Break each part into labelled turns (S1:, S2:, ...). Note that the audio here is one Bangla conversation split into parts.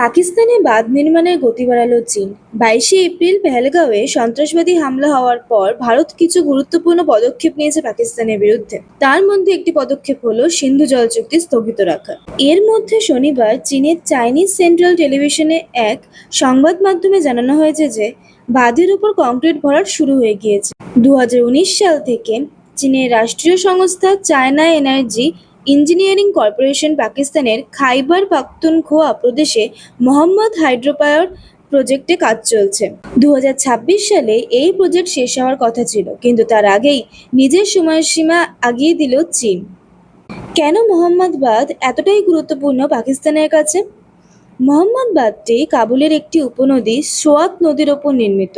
S1: পাকিস্তানে বাঁধ নির্মাণের গতি বাড়ালো চীন। বাইশে এপ্রিল পেহেলগাঁওয়ে সন্ত্রাসবাদী হামলা হওয়ার পর ভারত কিছু গুরুত্বপূর্ণ পদক্ষেপ নিয়েছে পাকিস্তানের বিরুদ্ধে। তার মধ্যে একটি পদক্ষেপ হলো সিন্ধু জল চুক্তি স্থগিত রাখা। এর মধ্যে শনিবার চীনের চাইনিজ সেন্ট্রাল টেলিভিশনে এক সংবাদ মাধ্যমে জানানো হয়েছে যে, বাঁধের উপর কংক্রিট ভরাট শুরু হয়ে গিয়েছে। দু হাজার উনিশ সাল থেকে চীনের রাষ্ট্রীয় সংস্থা চায়না এনার্জি ইঞ্জিনিয়ারিং কর্পোরেশন পাকিস্তানের খাইবার পাখতুনখোয়া প্রদেশে মোহাম্মদ হাইড্রোপাওয়ার প্রজেক্টে কাজ চলছে। দু হাজার ছাব্বিশ সালে এই প্রজেক্ট শেষ হওয়ার কথা ছিল, কিন্তু তার আগেই নিজের সময়সীমা আগিয়ে দিল চীন। কেন মোহাম্মদবাদ এতটাই গুরুত্বপূর্ণ পাকিস্তানের কাছে? মোহাম্মদবাদটি কাবুলের একটি উপনদী সোয়াত নদীর ওপর নির্মিত,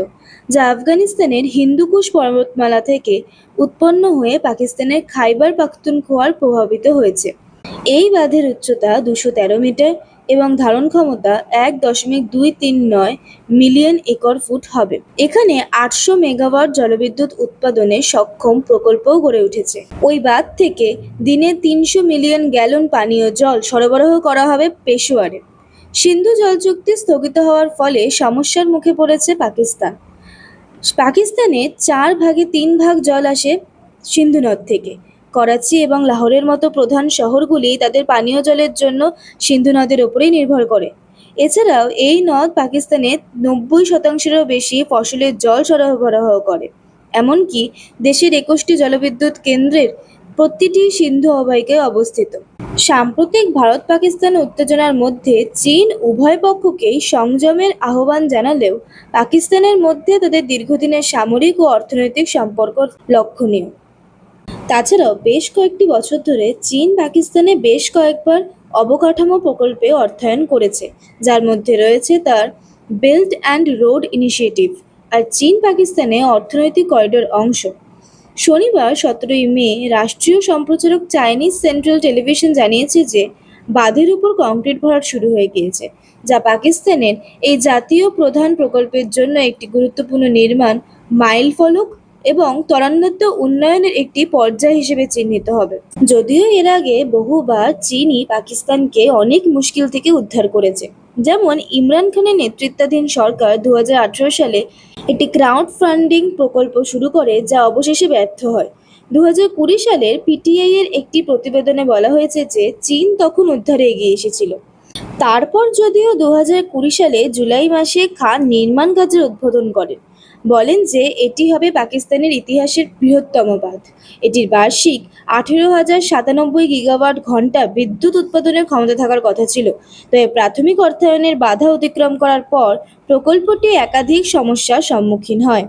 S1: যা আফগানিস্তানের হিন্দুকুশ পর্বতমালা থেকে উৎপন্ন হয়ে পাকিস্তানের খাইবার পাখতুনখোয়ার প্রভাবিত হয়েছে। এই বাঁধের উচ্চতা দুশো তেরো মিটার এবং ধারণ ক্ষমতা এক দশমিক দুই তিন নয় মিলিয়ন একর ফুট হবে। এখানে আটশো মেগাওয়াট জলবিদ্যুৎ উৎপাদনে সক্ষম প্রকল্পও গড়ে উঠেছে। ওই বাঁধ থেকে দিনে তিনশো মিলিয়ন গ্যালন পানীয় জল সরবরাহ করা হবে পেশোয়ারে। সিন্ধু জল চুক্তি স্থগিত হওয়ার ফলে সমস্যার মুখে পড়েছে পাকিস্তান। পাকিস্তানে চার ভাগে তিন ভাগ জল আসে সিন্ধু নদ থেকে। করাচি এবং লাহোরের মতো প্রধান শহরগুলি তাদের পানীয় জলের জন্য সিন্ধু নদের ওপরেই নির্ভর করে। এছাড়াও এই নদ পাকিস্তানে নব্বই শতাংশেরও বেশি ফসলের জল সরবরাহ করে। এমনকি দেশের একুশটি জলবিদ্যুৎ কেন্দ্রের প্রতিটি সিন্ধু অববাহিকায় অবস্থিত। সাম্প্রতিক ভারত পাকিস্তান উত্তেজনার মধ্যে চীন উভয় পক্ষকেই সংযমের আহ্বান জানালেও পাকিস্তানের মধ্যে তাদের দীর্ঘদিনের সামরিক ও অর্থনৈতিক সম্পর্ক লক্ষণীয়। তাছাড়াও বেশ কয়েকটি বছর ধরে চীন পাকিস্তানে বেশ কয়েকবার অবকাঠামো প্রকল্পে অর্থায়ন করেছে, যার মধ্যে রয়েছে তার বেল্ট অ্যান্ড রোড ইনিশিয়েটিভ আর চীন পাকিস্তানে অর্থনৈতিক করিডোর অংশ। শনিবার সতেরোই মে রাষ্ট্রীয় সম্প্রচারক চাইনিজ সেন্ট্রাল টেলিভিশন জানিয়েছে যে বাঁধের উপর কংক্রিট ভরাট শুরু হয়ে গিয়েছে, যা পাকিস্তানের এই জাতীয় প্রধান প্রকল্পের জন্য একটি গুরুত্বপূর্ণ নির্মাণ, মাইল ফলক এবং ত্বরান্বিত উন্নয়নের একটি পর্যায় হিসেবে চিহ্নিত হবে। যদিও এর আগে বহুবার চীনই পাকিস্তানকে অনেক মুশকিল থেকে উদ্ধার করেছে। যেমন ইমরান খানের নেতৃত্বাধীন সরকার দু হাজার আঠারো সালে একটি ক্রাউড ফান্ডিং প্রকল্প শুরু করে যা অবশেষে ব্যর্থ হয়। দু কুড়ি সালের পিটিআই এর একটি প্রতিবেদনে বলা হয়েছে যে, চীন তখন উদ্ধারে এগিয়ে এসেছিল। তারপর যদিও দু কুড়ি সালে জুলাই মাসে খান নির্মাণ কাজের উদ্বোধন করেন। বলেন যে, এটি হবে পাকিস্তানের ইতিহাসের বৃহত্তম বাঁধ। এটির বার্ষিক আঠেরো হাজার সাতানব্বই গিগাওয়াট ঘণ্টা বিদ্যুৎ উৎপাদনের ক্ষমতা থাকার কথা ছিল। তবে প্রাথমিক অর্থায়নের বাধা অতিক্রম করার পর প্রকল্পটি একাধিক সমস্যার সম্মুখীন হয়।